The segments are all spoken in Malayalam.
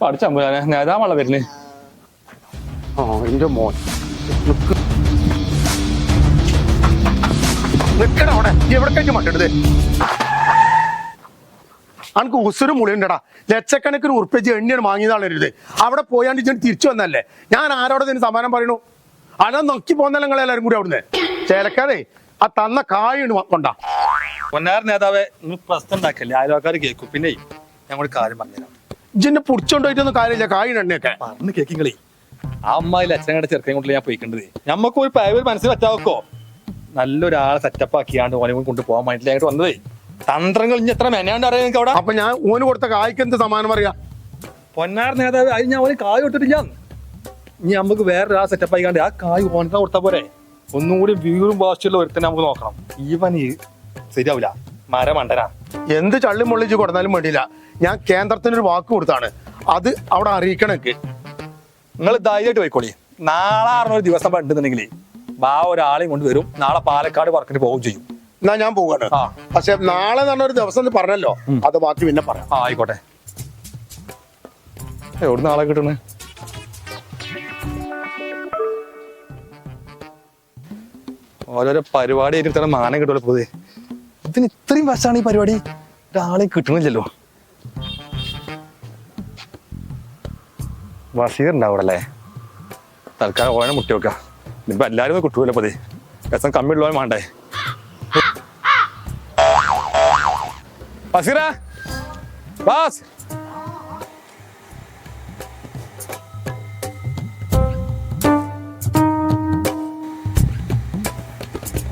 പഠിച്ചമ്പുരാനെ നേതാവാണല്ലോ വരുന്നത് ആ എന്റെ മോൻ. നിക്ക്. നിക്കടാ അവിടെ. എവിടേക്കായിട്ട് മട്ടരുത് അനക്ക് ഉസുരും മുളിയുണ്ടടാ ലക്ഷക്കണക്കിന് ഉറുപ്പിച്ച് എണ്ണിയാണ് വാങ്ങിയതാണ് ഇത് അവിടെ പോയാണ്ട് ഇജ്ജ് തിരിച്ചു വന്നല്ലേ ഞാൻ ആരോടെ ഇതിന് സമാനം പറയണു? അതാ നോക്കി പോന്നല്ല നിങ്ങൾ എല്ലാവരും കൂടി അവിടുന്ന്. ചേലക്കാതെ ആ തന്ന കായാണ് കൊണ്ടാ. പൊന്നാർ നേതാവേ നിങ്ങൾ പ്രശ്നം ഉണ്ടാക്കല്ലേ? അയൽവക്കാർ കേൾക്കും. പിന്നെ ഞങ്ങൾ കാര്യം പറഞ്ഞുതരാം. ഇജ്ജിന്റെ പുടിച്ചോണ്ടായിട്ടൊന്നും കാര്യമില്ല. എണ്ണയൊക്കെ. പറഞ്ഞു കേക്കിങ്ങളെ. ആ അമ്മായിലെ അച്ഛനങ്ങളുടെ ചെറുക്കൻ കൊണ്ടല്ലേ ഞാൻ പോയിക്കണ്ടത്. ഞമ്മക്ക് ഒരു പഴയ മനസ്സിൽ പറ്റാവോ നല്ലൊരാളെ സെറ്റപ്പ് ആക്കിയാണ്ട് ഓനെ കൂടി കൊണ്ടുപോകാൻ വേണ്ടിയിട്ട് ഞങ്ങൾ വന്നതേ. തന്ത്രങ്ങൾ ഇനി എത്ര മെനാണ്ട് അറിയാം നിങ്ങൾക്ക് അവിടെ? അപ്പൊ ഞാൻ ഓന് കൊടുത്ത കായ്ക്ക് എന്ത് സമാനം പറയാ പൊന്നാർ നേതാവ് അത് ഞാൻ ഓന് കായ് കൊടുത്തിട്ടില്ല. ഇനി നമുക്ക് വേറൊരാൾ സെറ്റപ്പ് ആയിക്കാണ്ട് ആ കായ് ഓനക്ക കൊടുത്താൽ പോരെ. ഒന്നുകൂടി വീറും വാശിയുള്ള ഒരുത്തന്നെ നമുക്ക് നോക്കണം. ഈവൻ ഈ ശരിയാവില്ല. മര മണ്ടനാ എന്ത് ചള്ളി മുള്ളിച്ച് കൊടുത്താലും വേണ്ടിയില്ല. ഞാൻ കേന്ദ്രത്തിനൊരു വാക്ക് കൊടുത്താണ്. അത് അവിടെ അറിയിക്കണക്ക് നിങ്ങൾ ധൈര്യമായിട്ട് പോയിക്കോളി. നാളെ അറുന്നൊരു ദിവസം ഉണ്ടെന്നുണ്ടെങ്കിൽ ആ ഒരാളെയും കൊണ്ട് വരും. നാളെ പാലക്കാട് വർക്കിന് പോവുകയും ചെയ്യും. എന്നാ ഞാൻ പോവാണ്. പക്ഷെ നാളെ എന്ന് ഒരു ദിവസം എന്ന് പറഞ്ഞല്ലോ. അത് ബാക്കി പിന്നെ പറയാം. ആ ആയിക്കോട്ടെ. എവിടെ നാളെ കിട്ടണ? ഓരോരോ പരിപാടി ആയിട്ട് ഇത്ര മാനം കിട്ടുമല്ലോ പൊതുവെ ഇതിന് ഇത്രയും വശമാണ് ഈ പരിപാടി. ഒരാളെ കിട്ടണില്ലല്ലോ. വസീർ ഉണ്ടാവും അല്ലേ തൽക്കാലം ഓനെ മുട്ടി വെക്കാം. ഇനിയിപ്പോ എല്ലാരും ഒന്നും കിട്ടൂല പതി രസം കമ്മി ഉള്ളവൻ വേണ്ടേ?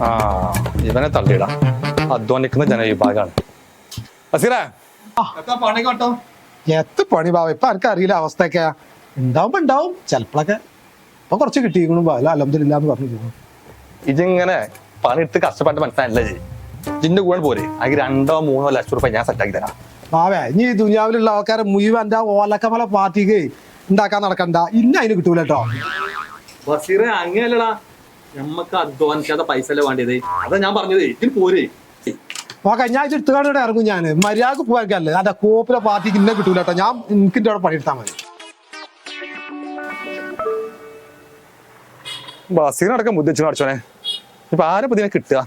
ആ ഇവനെ തള്ളിയിടാ. അധ്വാനിക്കുന്ന ജനവിഭാഗമാണ് പണി കേട്ടോ. എത്ര പണി ബാബ ഇപ്പൊ ആർക്കും അറിയില്ല അവസ്ഥയൊക്കെ. ഉണ്ടാവുമ്പോ ഉണ്ടാവും ചിലപ്പോഴൊക്കെ ഇപ്പൊ കുറച്ച് കിട്ടിയിരിക്കണു അല്ല അലഹമില്ല എന്ന് പറഞ്ഞു പോകും ഇതിങ്ങനെ പണിയെടുത്ത് കഷ്ടപ്പെട്ട് മനസ്സിലായില്ലേ ജിന്റെ കൂടെ പോരെ. അതിന് രണ്ടോ മൂന്നോ ലക്ഷം റുപ്യ ഞാൻ സെറ്റ് ആക്കി തരാം. ബാവേ ഇനി ഈ ദുനിയാവിലുള്ള ആൾക്കാരെ മുഴുവൻ എന്റെ ഓലക്കമല പാർട്ടിക്ക് ഉണ്ടാക്കാൻ നടക്കണ്ട. ഇന്ന അതിന് കിട്ടൂല കേട്ടോ. ബസീറെ അങ്ങനെയല്ലടാ. നമ്മക്ക് അധ്വാനിക്കാതെ പൈസ അല്ലേ വേണ്ടത് അതാ ഞാൻ പറഞ്ഞത്. ഇതിന് പോരെ. ഓക്കെ ഞാൻ ഇത് എടുത്തുകാണ്ട് ഇറങ്ങും ഞാൻ മര്യാദയ്ക്ക് പോകാനല്ലേ അതെ കോപ്പിലെ പാർട്ടിക്ക് ഇന്നെ കിട്ടൂല കേട്ടോ. ഞാൻ എനിക്കിന്റെ അവിടെ പണിയെടുത്താൽ മതി. ബസീനടക്കം ബുദ്ധിച്ചു അടിച്ചോനെ ഇപ്പൊ ആരെ പുതിയ കിട്ടുക?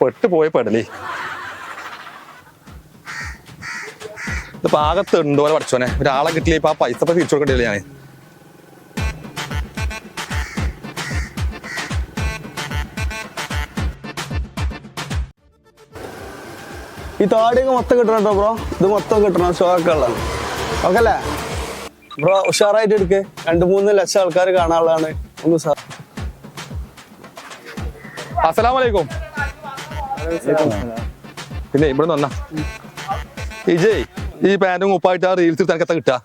പെട്ട് പോയ പെടലേ. ഇപ്പൊ ആകെ തെണ്ടോലെ പഠിച്ചോനെ. ഒരാളെ കിട്ടില്ല ഇപ്പൊ ആ പൈസ തിരിച്ചു കൊടുക്കണ്ടില്ല ഞാൻ ഈ താടിയൊക്കെ മൊത്തം കിട്ടണം കേട്ടോ ബ്രോ ഇത് മൊത്തം കിട്ടണം. ഷോക്കുള്ള ഉള്ളതാണ് ഓക്കെ അല്ലേ ബ്രോ ഉഷാറായിട്ട് എടുക്ക്. രണ്ട് മൂന്ന് ലക്ഷം ആൾക്കാർ കാണാനുള്ളതാണ്. ഒന്ന് സാർ അസലാമലൈക്കും പിന്നെ ഇവിടെ വന്നാ. ഇജയ് ഈ പാന്റും ഉപ്പായിട്ട് ആ റീൽസ് തനക്ക് എത്ര കിട്ടാ.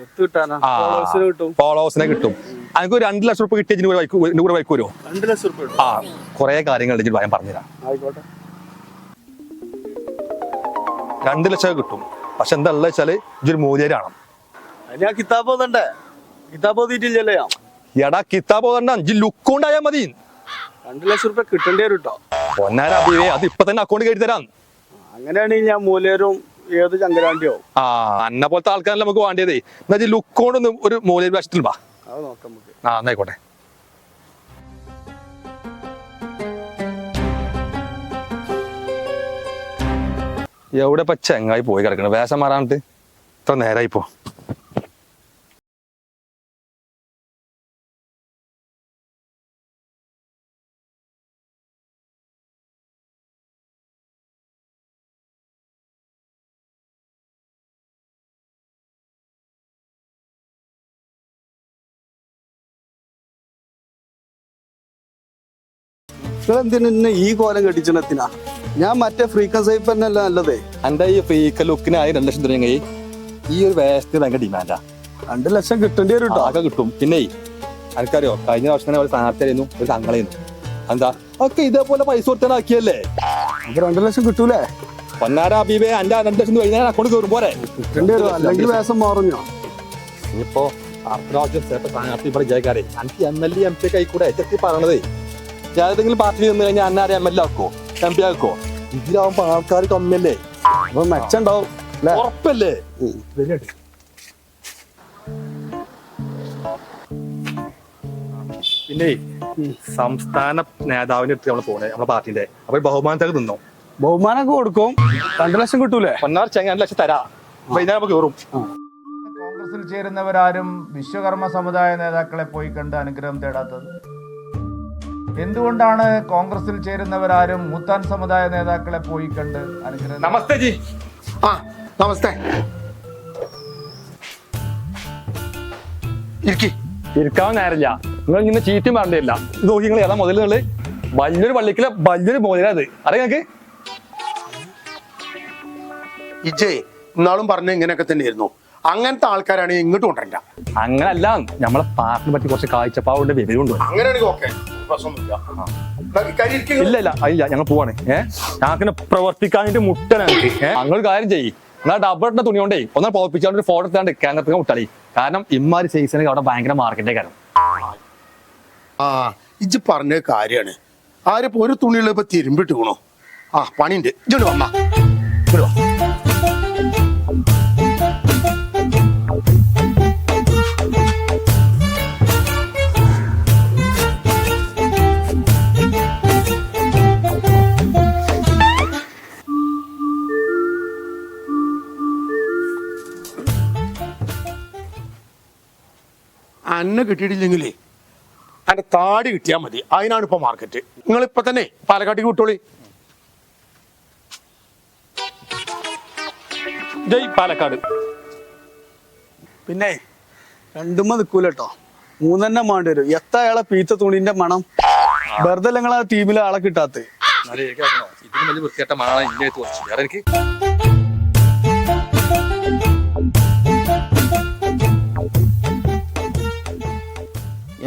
ഫോളോവേഴ്സിന് കിട്ടും. ഫോളോവേഴ്സിനെ കിട്ടും. എനിക്ക് ഒരു രണ്ട് ലക്ഷം റുപ്യ കിട്ടിയ കൂടെ ബൈക്ക് വരുമോ രണ്ട് ലക്ഷം ആ കുറെ കാര്യങ്ങൾ ഭയം പറഞ്ഞുതരാം. ആയിക്കോട്ടെ. രണ്ട് ലക്ഷം കിട്ടും. പക്ഷെ എന്താ ഉള്ളത് വെച്ചാൽ ഇതൊരു മൂല്യരാണ് ഞാൻ കിതാബ് ഓതണ്ടേ? കിതാബ് ഓതിയിട്ടില്ലല്ലോ എടാ കിതാബ് പോകണ്ട അഞ്ച് ലുക്ക് ഉണ്ടായാൽ മതി. രണ്ട് ലക്ഷം റുപ്യ കിട്ടണ്ടേ വരും കേട്ടോ പൊന്നാര അഭിവേ അത് ഇപ്പൊ തന്നെ അക്കൗണ്ട് കയറ്റി തരാം. അങ്ങനെയാണെങ്കിൽ ഞാൻ മൂലേരും ഏത് ചങ്കരാണ്ടിയോ? ആ അന്ന പോലത്തെ ആൾക്കാരല്ല നമുക്ക് വേണ്ടിയതേ. എന്നാ ലുക്ക് കൊണ്ടൊന്ന് ഒരു മൂലേരി വേഷത്തിൽ വാ. അത് നോക്കാം നമുക്ക്. ആ എന്നായിക്കോട്ടെ. എവിടെ ഇപ്പൊ ചെങ്ങായി പോയി കിടക്കണ? വേഷം മാറാണ്ട് ഇത്ര നേരായി പോ. നിങ്ങൾ ഈ കോലം കെട്ടിച്ചെത്തിനാ ഞാൻ മറ്റേ ഫ്രീക്വൻസി തന്നെ അല്ല നല്ലതേ. എന്റെ ഈ ഫ്രീക്ക ലുക്കിന് ആയി രണ്ട് ലക്ഷം തുടങ്ങി ഈ ഒരു വേസ്റ്റ് ഭയങ്കര ഡിമാൻഡാ രണ്ട് ലക്ഷം കിട്ടേണ്ടി വരും കേട്ടോ ആകെ കിട്ടും. പിന്നെ എനിക്കറിയോ കഴിഞ്ഞ വർഷം തന്നെ ഒരു സ്ഥാനാർത്ഥിയായിരുന്നു ഒരു തങ്ങളായിരുന്നു എന്താ? ഒക്കെ ഇതേപോലെ പൈസ കൊടുത്താൽ ആക്കിയല്ലേ അപ്പൊ രണ്ട് ലക്ഷം കിട്ടൂലേ? പൊന്നാര ബീബേ അന്റെ രണ്ട് ലക്ഷം കഴിഞ്ഞാൽ അക്കൗണ്ട് കയറും. പോരെ. കിട്ടേണ്ടി വരും. അല്ലെങ്കിൽ വേഷം മാറുഞ്ഞോ? ഇനിയിപ്പോ അർദ്ധരാജ്യം സ്ഥാനാർത്ഥി ഇവിടെ ജയക്കാരെ എനിക്ക് M L A M P ഒക്കെ ആയിക്കൂടെ എത്തി പറയണതേ. ഏതെങ്കിലും പാർട്ടി നിന്ന് കഴിഞ്ഞാൽ അന്നാരെ എം എൽ എ ആക്കോ എം പി ആക്കോ ഇതിലാവുമ്പോ ആൾക്കാർ കമ്മിയല്ലേ? അപ്പൊ മെച്ചം ഉണ്ടാവും അല്ലേ? ഉറപ്പല്ലേ? പിന്നെ സംസ്ഥാന നേതാവിന്റെ അടുത്ത് നമ്മൾ പോണേ നമ്മളെ പാർട്ടിന്റെ. അപ്പൊ ബഹുമാനത്തൊക്കെ നിന്നോ? ബഹുമാനമൊക്കെ കൊടുക്കും. രണ്ടു ലക്ഷം കിട്ടൂലേ? ഒന്നാർ ചെങ്ങ രണ്ട് ലക്ഷം തരാ. വൈകുന്നേരം നമുക്ക് കയറും കോൺഗ്രസിൽ ചേരുന്നവരാരും വിശ്വകർമ്മ സമുദായ നേതാക്കളെ പോയി കണ്ട് അനുഗ്രഹം തേടാത്തത്? എന്തുകൊണ്ടാണ് കോൺഗ്രസിൽ ചേരുന്നവരാരും മുത്താൻ സമുദായ നേതാക്കളെ പോയി കണ്ട് അനുഗ്രഹം നമസ്തേ ജി. ആ നമസ്തേ. ഇരിക്കി. ഇരിക്കാൻ നേരമില്ല. നിങ്ങൾ ഇങ്ങനെ ചീറ്റും പറഞ്ഞില്ല ഇത് നോക്കി നിങ്ങൾ ഏതാ മുതലുകൾ വലിയൊരു പള്ളിക്കിലെ വലിയൊരു മുതലത് അറിയാം നിങ്ങൾക്ക്? ഇജയ് ഇന്നാളും പറഞ്ഞ ഇങ്ങനെയൊക്കെ തന്നെയായിരുന്നു. അങ്ങനത്തെ ആൾക്കാരാണ് ഇങ്ങോട്ട് കൊണ്ടുവരില്ല അങ്ങനല്ല നമ്മളെ പാർട്ടിനെ പറ്റി കുറച്ച് കാഴ്ചപ്പാടുണ്ട് വിവരമുണ്ട്. അങ്ങനെയാണെങ്കിൽ ഓക്കെ. ഇല്ല ഇല്ല. ഇല്ല ഞങ്ങൾ പോവാണ്. ഏഹ് ഞങ്ങൾക്ക് പ്രവർത്തിക്കാനായിട്ട് മുട്ടനാണ് ഏഹ് ഞങ്ങൾ കാര്യം ചെയ്യ്. നിങ്ങൾ ഡബിളിന്റെ തുണി കൊണ്ടേ ഒന്നാ പോപ്പിച്ചാണ്ട് ഒരു ഫോട്ടോ എടുത്താണ്ട് കേന്ദ്രത്തിൽ മുട്ടാളി. കാരണം ഇമ്മാരി സൈസിന് അവിടെ ഭയങ്കര മാർക്കറ്റിന്റെ കാരണം ആ ഇജ് പറഞ്ഞ കാര്യാണ്. ആരിപ്പോ ഒരു തുണിയുള്ള ഇപ്പൊ തിരുമ്പിട്ട് വീണോ. ആ പണിയുണ്ട്. ഇജ്ജോണ്ട് വന്നാ അന്ന കിട്ടിയിട്ടില്ലെങ്കിലേ അതിന്റെ താടി കിട്ടിയാൽ മതി. അതിനാണ് ഇപ്പൊ മാർക്കറ്റ് നിങ്ങൾ ഇപ്പൊ തന്നെ പാലക്കാട്ടേക്ക് വിട്ടോളി. ജയ് പാലക്കാട്. പിന്നെ രണ്ടുമ്മ നിൽക്കൂല കേട്ടോ മൂന്നെണ്ണം വേണ്ടി വരും. എത്ര അയാളെ പീത്ത തുണിന്റെ മണം? വെറുതെ നിങ്ങൾ ആ ടീമിലെ ആളെ കിട്ടാത്ത? ഇതിന് വലിയ വൃത്തിയായിട്ട മണം ഇങ്ങനെ തോന്നിച്ചു എനിക്ക്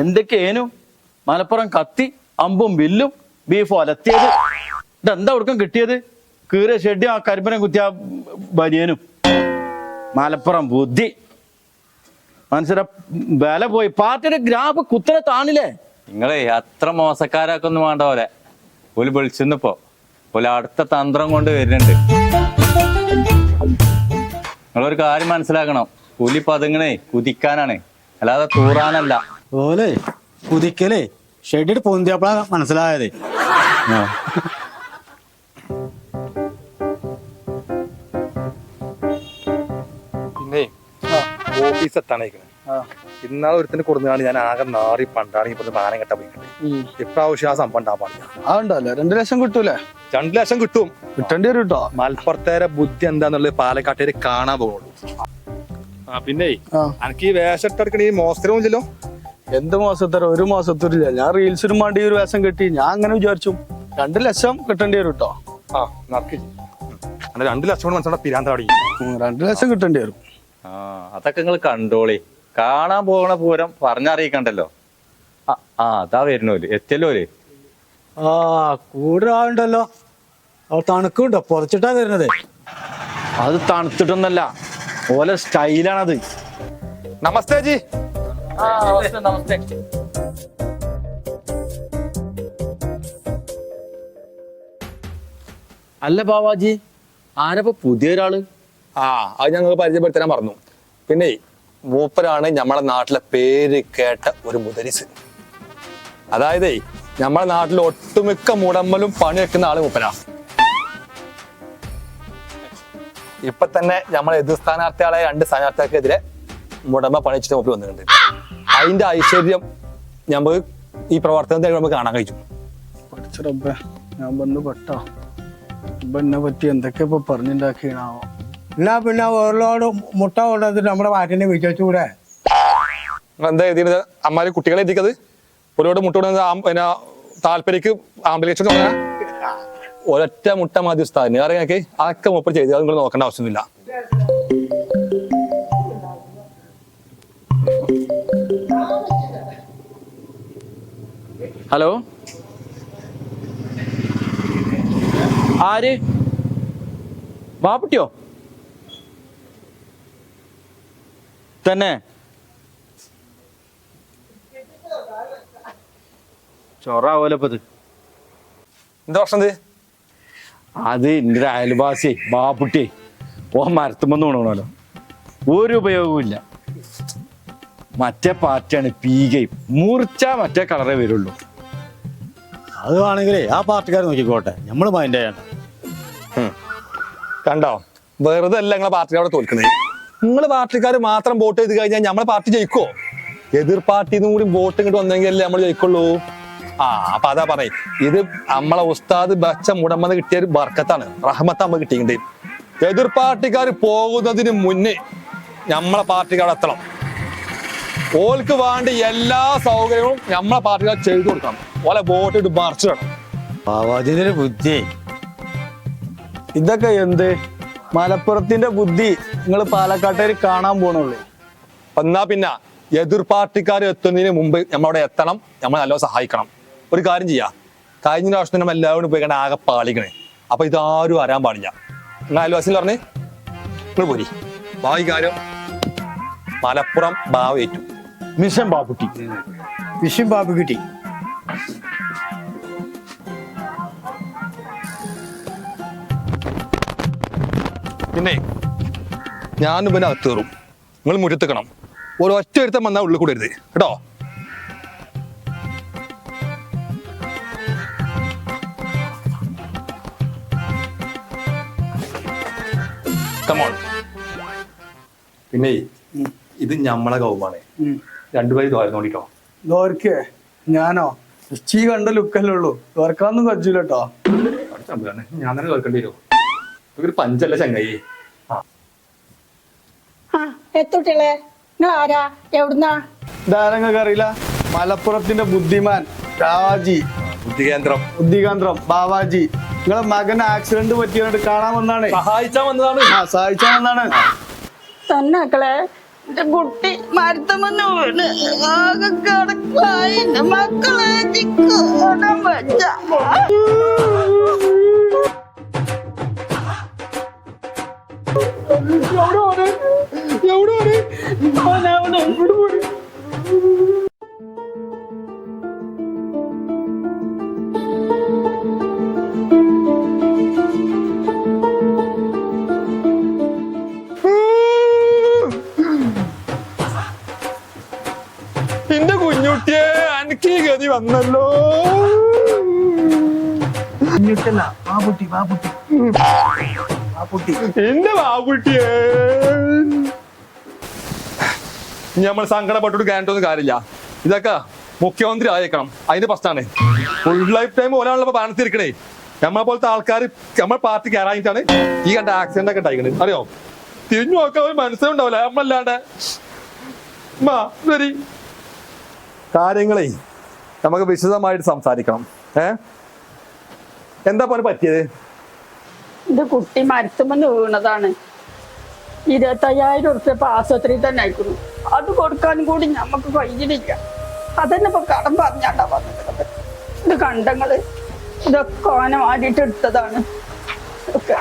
എന്തൊക്കെയേനു മലപ്പുറം കത്തി അമ്പും വില്ലും ബീഫും അലത്തിയത്. ഇതെന്താ കൊടുക്കാൻ കിട്ടിയത്? കീറിയ ഷെഡ്യും ആ കരിമ്പനം കുത്തിയ ബനിയനും. മലപ്പുറം ബുദ്ധി. മനസ്സിലെ വില പോയി. പാർട്ടിയുടെ ഗ്രാഫ് കുത്തനെ താണില്ലേ? നിങ്ങളെ അത്ര മോശക്കാരാക്കൊന്നും വേണ്ട പോലെ. ഒരു വിളിച്ചിന്നിപ്പോ ഒരു അടുത്ത തന്ത്രം കൊണ്ട് വരുന്നുണ്ട്. നിങ്ങളൊരു കാര്യം മനസ്സിലാക്കണം. പുലി പതുങ്ങണേ കുതിക്കാനാണ്. അല്ലാതെ തൂറാനല്ല. ഓലെ കുതിക്കലേ ഷെഡിട്ട് പൊന്തിയപ്പോഴാ മനസ്സിലായത്. പിന്നെ ഓഫീസ് എത്താനേക്കണേ ഇന്നാളെ ഒരുത്തിന് കൊടുന്നാണ് ഞാൻ ആകെ നാറി പണ്ടാണ് ഇപ്പൊ മാനം കെട്ടാ പോയിട്ടുണ്ട് ഇപ്രാവശ്യം ആ സംഭവം ഉണ്ടാവാൻ പാടില്ല. അതുണ്ടല്ലേ രണ്ടു ലക്ഷം കിട്ടൂലേ? രണ്ടു ലക്ഷം കിട്ടും. കിട്ടേണ്ടി വരും കേട്ടോ മലപ്പുറത്തേരെ ബുദ്ധി എന്താന്നുള്ളത് പാലക്കാട്ടേര് കാണാൻ പോകുള്ളൂ ആ. പിന്നെ. എനിക്ക് ഈ വേഷം ഇട്ടെടുക്കണ ഈ മോസ്തരവും ഇല്ലല്ലോ. എന്ത് മാസത്തര? ഒരു മാസത്തൊരില്ല. ഞാൻ റീൽസിനും വേണ്ടി ഒരു വേഷം കെട്ടി. ഞാൻ അങ്ങനെ വിചാരിച്ചു. രണ്ടു ലക്ഷം കിട്ടേണ്ടി വരും കേട്ടോ ആ രണ്ട് ലക്ഷം കൊണ്ട് മനസ്സിലാ പിരാന്താടി രണ്ടു ലക്ഷം കിട്ടേണ്ടി വരും. ആ അതൊക്കെ നിങ്ങൾ കണ്ടോളി. കാണാൻ പോകണ പൂരം പറഞ്ഞറിയിക്കണ്ടല്ലോ. ആ, ആ അതാ വരുന്നോൽ. എത്തിയല്ലോൽ? ആ കൂടുതലാളുണ്ടല്ലോ അവൾ തണുക്കുണ്ടോ? പൊറച്ചിട്ടാ വരുന്നത്. അത് തണുത്തിട്ടൊന്നല്ല. ഓലെ സ്റ്റൈലാണത്. നമസ്തേ ജി. അല്ല ബാവാജി ആരപ്പോ പുതിയ ഒരാൾ ആ അത് ഞങ്ങൾ പരിചയപ്പെടുത്താൻ പറഞ്ഞു പിന്നെ മൂപ്പരാണ് നമ്മളെ നാട്ടിലെ പേര് കേട്ട ഒരു മുദരിസ് അതായത് നമ്മളെ നാട്ടിൽ ഒട്ടുമിക്ക മുടമ്മലും പണി വെക്കുന്ന ആൾ മൂപ്പരാ. ഇപ്പൊ തന്നെ നമ്മളെ എതിർ സ്ഥാനാർത്ഥികളെ രണ്ട് സ്ഥാനാർത്ഥികൾക്കെതിരെ മുടമ്പ പണിച്ചിട്ട് മൂപ്പര് വന്നിട്ടുണ്ട്. അതിന്റെ ഐശ്വര്യം നമുക്ക് ഈ പ്രവർത്തനത്തിൽ നമുക്ക് കാണാൻ കഴിച്ചു. പഠിച്ച റബ്ബേ ഞാൻ വന്ന് പെട്ടോ. എന്നെ പറ്റി എന്തൊക്കെ ഇപ്പൊ പറഞ്ഞുണ്ടാക്കിയാണാവോ എന്നാ പിന്നെ ഓരോട് മുട്ട കൊണ്ടുവന്നിട്ട് നമ്മുടെ വാറ്റിനെ വിശ്വസിച്ചൂടെ എന്താ എഴുതിയത്? അമ്മാര് കുട്ടികളെ എത്തിക്കത് ഒരുപാട് മുട്ട കൊണ്ടുവന്ന് പിന്നെ താല്പര്യക്ക് ആംബുലൻസ് ഒരൊറ്റ മുട്ട മതി ഉസ്താദിന് അറിയാക്കെ അതൊക്കെ മുപ്പത് ചെയ്ത്. അത് നിങ്ങൾ നോക്കേണ്ട ആവശ്യമൊന്നുമില്ല. ഹലോ? ആര്? ബാപ്പുട്ടിയോ തന്നെ. ചൊറാവോലപ്പത് എന്താ പ്രശ്നം അത് എന്റെ അയൽവാസി ബാപ്പുട്ടി ഓ മരത്തുമ്പോ തോന്നണല്ലോ ഒരു ഉപയോഗവും ഇല്ല. മറ്റേ പാർട്ടിയാണ് പീകയും മൂർച്ച മറ്റേ കളറേ വരുള്ളൂ. അത് വേണമെങ്കിലേ ആ പാർട്ടിക്കാർ നോക്കിക്കോട്ടെ. നമ്മൾ മൈൻഡ് ചെയ്യണ്ട കണ്ടോ? വെറുതെ അല്ല നിങ്ങളെ പാർട്ടിക്കാരെ തോൽക്കുന്നത്. നിങ്ങൾ പാർട്ടിക്കാർ മാത്രം വോട്ട് ചെയ്ത് കഴിഞ്ഞാൽ നമ്മളെ പാർട്ടി ജയിക്കോ? എതിർ പാർട്ടിന്ന് കൂടി വോട്ട് ഇങ്ങോട്ട് വന്നെങ്കിലല്ലേ നമ്മൾ ജയിക്കുള്ളൂ? ആ അപ്പൊ അതാ പറയേ ഇത് നമ്മളെ ഉസ്താദ് ബച്ച മുടമ്പന്ന് കിട്ടിയ ഒരു ബർക്കത്താണ്. റഹ്മത്ത് നമ്മൾ കിട്ടിയിട്ടുണ്ട്. എതിർ പാർട്ടിക്കാർ പോകുന്നതിന് മുന്നേ നമ്മളെ പാർട്ടിക്കാർ എത്തണം. ഓൽക്ക് വേണ്ട എല്ലാ സൗകര്യവും നമ്മളെ പാർട്ടിക്കാർ ചെയ്തു കൊടുക്കണം. ഓലെ വോട്ട് ഇട്ട് മറിച്ചു വേണം ബുദ്ധി. ഇതൊക്കെ എന്ത്? മലപ്പുറത്തിന്റെ ബുദ്ധി നിങ്ങൾ പാലക്കാട്ടേര് കാണാൻ പോണുള്ളൂ. എന്നാ പിന്നെ എതിർ പാർട്ടിക്കാർ എത്തുന്നതിന് മുമ്പ് നമ്മളവിടെ എത്തണം നമ്മളെ നല്ല സഹായിക്കണം. ഒരു കാര്യം ചെയ്യാ. കഴിഞ്ഞ പ്രാവശ്യം നമ്മൾ എല്ലാവരും പോയി കണ്ട ആകെ പാളിക്കണേ. അപ്പൊ ഇതാരും അറിയാൻ പാടില്ല. നിങ്ങൾ അയൽവാസിൽ പറഞ്ഞേ നിങ്ങൾ പോരി. ഭാവി കാര്യം മലപ്പുറം ഭാവ ഏറ്റു. മിഷൻ ബാബുട്ടി. മിഷൻ ബാബുക്കുട്ടി പിന്നെ ഞാൻ പിന്നെ അകത്ത് കയറും. നിങ്ങൾ മുറ്റത്തേക്കണം ഒരു ഒറ്റ ഒരുത്തം വന്നാൽ ഉള്ളിൽ കൂടരുത്. കേട്ടോ? കമോൺ പിന്നെ ഇത് നമ്മളെ കൗമാണ്. രണ്ടുപേരും തോരുന്നു നോക്കിക്കോ ദോർക്കേ ഞാനോ? ചീ കണ്ട ലുക്കല്ലേ ഉള്ളൂ ദോർക്കാന്നും കജൂല കേട്ടോ ഞാൻ തന്നെ തോർക്കേണ്ടി വരുമോ ഒരു പഞ്ചല്ല ചങ്ങായി. നിങ്ങൾ ആരാ എവിടുന്നാ? അറിയില്ല? മലപ്പുറത്തിന്റെ ബുദ്ധിമാൻ രാജി. ബുദ്ധികേന്ദ്രം. ബുദ്ധികേന്ദ്രം ബാബാജി. ബാവാജി നിങ്ങളെ മകൻ ആക്സിഡന്റ് പറ്റിയോണ്ട് കാണാൻ വന്നാണ്. സഹായിച്ചാ വന്നതാണ്. ആ സഹായിച്ചാൻ വന്നാണ്. തന്നെ മക്കളെ എന്റെ കുട്ടി മരുത്തമെന്ന് വീണ്. ആകെ കിടക്കായി മക്കളെ ചിക്കോടം വെച്ച എന്റെ ഈ ഗതി വന്നല്ലോ എന്റെ ബാബുട്ടിയെ നമ്മൾ സങ്കടപ്പെട്ടിട്ട് കാണിട്ടൊന്നും കാര്യമില്ല. ഇതൊക്കെ മുഖ്യമന്ത്രി ആയേക്കണം. അതിന്റെ പ്രശ്നമാണ് ഫുൾ ലൈഫ് ടൈം ഒരാളുള്ള ഭരണത്തിരിക്കണേ നമ്മളെ പോലത്തെ ആൾക്കാർ നമ്മളെ പാർട്ടി കയറാഞ്ഞിട്ടാണ് ഈ കണ്ട ആക്സിഡന്റ് ഒക്കെ ഉണ്ടായിക്കണത്. അറിയോ? തിരിഞ്ഞു നോക്കാൻ ഒരു മനസ്സിലുണ്ടാവില്ല നമ്മളല്ലാണ്ട്. വരി കാര്യങ്ങളെ നമുക്ക് വിശദമായിട്ട് സംസാരിക്കണം. ഏ? എന്താ പോലെ പറ്റിയത്? എന്റെ കുട്ടി മരത്തുമെന്ന് വീണതാണ്. ഇരുപത്തയ്യായിരം ഉറുപ്പ്യ ഇപ്പൊ ആശുപത്രിയിൽ തന്നെ അയക്കുന്നു അത് കൊടുക്കാൻ കൂടി നമുക്ക് കഴിഞ്ഞിട്ടില്ല അതന്നെ ഇപ്പൊ കടം പറഞ്ഞാണ്ടാ വന്നിട്ടുള്ളത് ഇത് കണ്ടങ്ങൾ ഇതൊക്കെ ഓനെ മാറിയിട്ട് എടുത്തതാണ്. ഒക്കെ.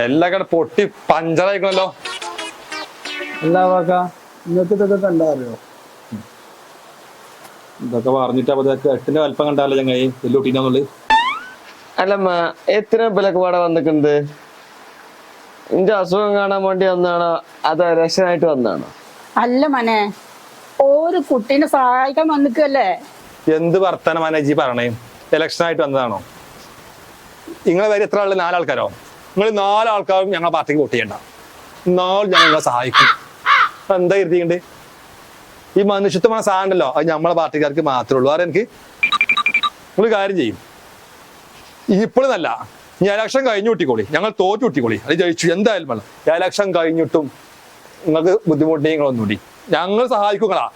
എല്ലാം കൂടെ പൊട്ടി പഞ്ചറായിക്കണല്ലോ. എല്ലാ വാക്ക നിങ്ങൾക്ക് ഇതൊക്കെ കണ്ടാ അറിയോ ഇതൊക്കെ പറഞ്ഞിട്ട് അപ്പൊ ഇതൊക്കെ എട്ടിന്റെ വലിപ്പം കണ്ടാലോ ചങ്ങായി വലിയ അല്ലമ്മ എത്ര ബലക്ക് പാടെ വന്നിട്ടുണ്ട്? എന്റെ അസുഖം കാണാൻ വേണ്ടി വന്നാണോ? അതോ രക്ഷനായിട്ട് വന്നാണോ? അല്ല മനെ. ഒരു കുട്ടീനെ സഹായിക്കാൻ വന്നിക്കല്ലേ? എന്ത് വർത്തമാനം മാനേജി പറഞ്ഞേ ഇലക്ഷൻ ആയിട്ട് വന്നതാണോ? നിങ്ങളെ വരെ എത്ര ആളുകൾ നാലാൾക്കാരോ? നിങ്ങൾ നാലാൾക്കാരും ഞങ്ങളെ പാർട്ടിക്ക് വോട്ട് ചെയ്യണ്ട. നാല് ഞങ്ങളെ സഹായിക്കും. എന്താ കരുതിയുണ്ട് ഈ മനുഷ്യത്വമായ സാധനം അത് നമ്മളെ പാർട്ടിക്കാർക്ക് മാത്രമേ ഉള്ളൂ. ആരെ എനിക്ക് നിങ്ങൾ കാര്യം ചെയ്യും. ഇപ്പോഴല്ല ഇനി എലക്ഷൻ കഴിഞ്ഞു കൂട്ടിക്കോളി. ഞങ്ങൾ തോറ്റു കൂട്ടിക്കോളി. അത് ജയിച്ചു. എന്തായാലും വേണം. എലക്ഷൻ കഴിഞ്ഞിട്ടും നിങ്ങൾക്ക് ബുദ്ധിമുട്ടി നിങ്ങളൊന്നുകൂടി ഞങ്ങൾ സഹായിക്കുങ്ങളാ.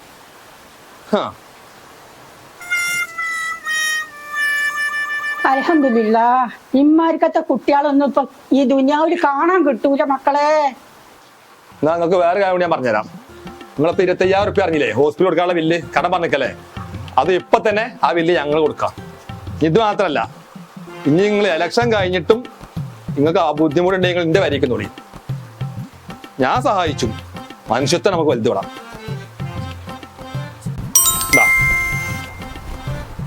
അലഹമില്ല ഇമ്മാർക്കത്തെ കുട്ടികളൊന്നും ഇപ്പൊ ഈ ദുനിയാവിൽ കാണാൻ കിട്ടൂല മക്കളെ. എന്നാ നിങ്ങൾക്ക് വേറെ കാര്യം കൂടി ഞാൻ പറഞ്ഞുതരാം. നിങ്ങളിപ്പോ ഇരുപത്തയ്യായിരം റുപ്യ അറിഞ്ഞില്ലേ ഹോസ്പിറ്റൽ കൊടുക്കാനുള്ള ബില്ല് കടം പറഞ്ഞിക്കല്ലേ അത് ഇപ്പൊ തന്നെ ആ ബില്ല് ഞങ്ങൾ കൊടുക്കാം. ഇത് മാത്രല്ല. ഇനി നിങ്ങൾ ഇലക്ഷൻ കഴിഞ്ഞിട്ടും നിങ്ങൾക്ക് ആ ബുദ്ധിമുട്ടുണ്ടെങ്കിൽ എന്റെ വരിക്കുന്നുള്ളി ഞാൻ സഹായിച്ചു. മനുഷ്യത്വം നമുക്ക് വലുത് വിടാം.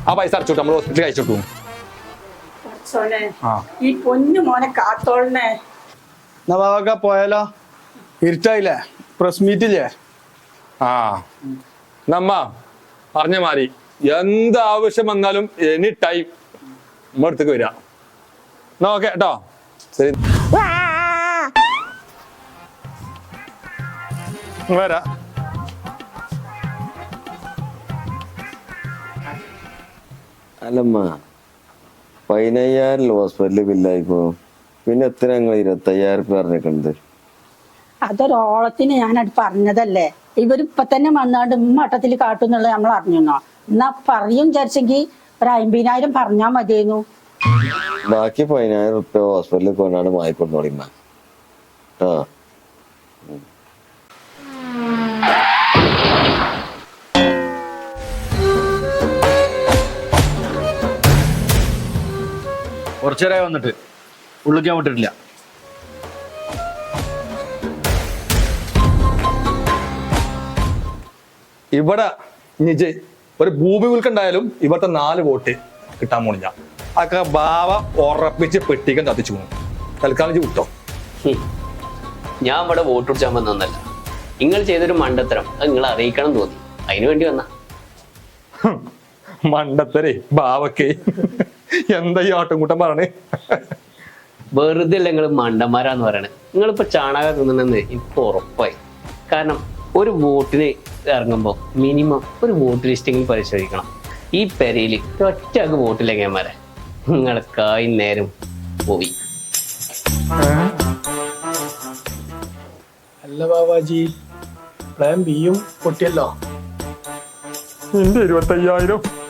ആ പൈസ അടച്ചു നമ്മൾ ഹോസ്പിറ്റലിൽ കഴിച്ചിട്ടു ഈ പൊന്നു മോനെ കാത്തോളനെ പോയാലോ? ഇരുട്ടായില്ലേ? പ്രസ് മീറ്റ് ഇല്ലേ ആ. നമ്മ പറഞ്ഞ മാറി എന്ത് ആവശ്യം വന്നാലും എനി ടൈം നമ്മ അടുത്തേക്ക് വരിക എന്നാ ഓക്കെ കേട്ടോ ശരി. വരാ. അല്ലമ്മ പതിനയ്യായിരം ഹോസ്പിറ്റലിൽ ബില്ലായിപ്പോ പിന്നെ എത്ര ഞങ്ങൾ ഇരുപത്തയ്യായിരം പറഞ്ഞിട്ടുണ്ട് അതൊരോളത്തിന് ഞാനത് പറഞ്ഞതല്ലേ? ഇവരിപ്പൊ തന്നെ വന്നാണ്ട് മട്ടത്തിൽ കാട്ടുന്നുള്ളത് നമ്മൾ അറിഞ്ഞോ എന്നാ പറയും വിചാരിച്ചെങ്കിൽ ഒരു അമ്പതിനായിരം പറഞ്ഞാ മതിയായിരുന്നു. ബാക്കി പതിനായിരം റുപ്യ ഹോസ്പിറ്റലിൽ കൊണ്ടാണ് വാങ്ങിക്കൊണ്ടോളിമ്മ ആ. കുറച്ചേരായി വന്നിട്ട്. ഉള്ളിക്കാൻ വിട്ടിട്ടില്ല. ഇവിടെ നിജ് ഒരു ഭൂമി ഉൽക്കുണ്ടായാലും ഇവിടുത്തെ നാല് വോട്ട് കിട്ടാൻ പോണില്ല. അതൊക്കെ ബാവ ഉറപ്പിച്ച് പെട്ടിക്കാൻ കത്തിച്ചു പോകും തൽക്കാലം വിട്ടോ. ഞാൻ ഇവിടെ വോട്ട് പിടിച്ചാൻ വന്നതല്ല. നിങ്ങൾ ചെയ്തൊരു മണ്ടത്തരം അത് നിങ്ങൾ അറിയിക്കണം തോന്നി. അതിനു വേണ്ടി വന്ന. മണ്ടത്തരേ ബാവക്കേ. എന്താ ഈ ആട്ടുംകൂട്ടം പറയണേ? വെറുതെ അല്ല നിങ്ങൾ മണ്ടന്മാരാന്ന് പറയണേ. നിങ്ങളിപ്പോ ചാണകം തിന്നണെന്ന് ഇപ്പൊ ഉറപ്പായി. കാരണം ഒരു വോട്ടിന് ഇറങ്ങുമ്പോൾ മിനിമം ഒരു വോട്ട് ലിസ്റ്റിംഗ് പരിശോധിക്കണം. ഈ പെരയിൽ ഒറ്റയ്ക്ക് വോട്ടില്ലെങ്കന്മാരെ നിങ്ങൾക്കായി നേരം പോയി. അല്ല ബാബാജി പ്ലാൻ ബിയും പൊട്ടിയല്ലോ. എന്റെ ഇരുപത്തയ്യായിരം.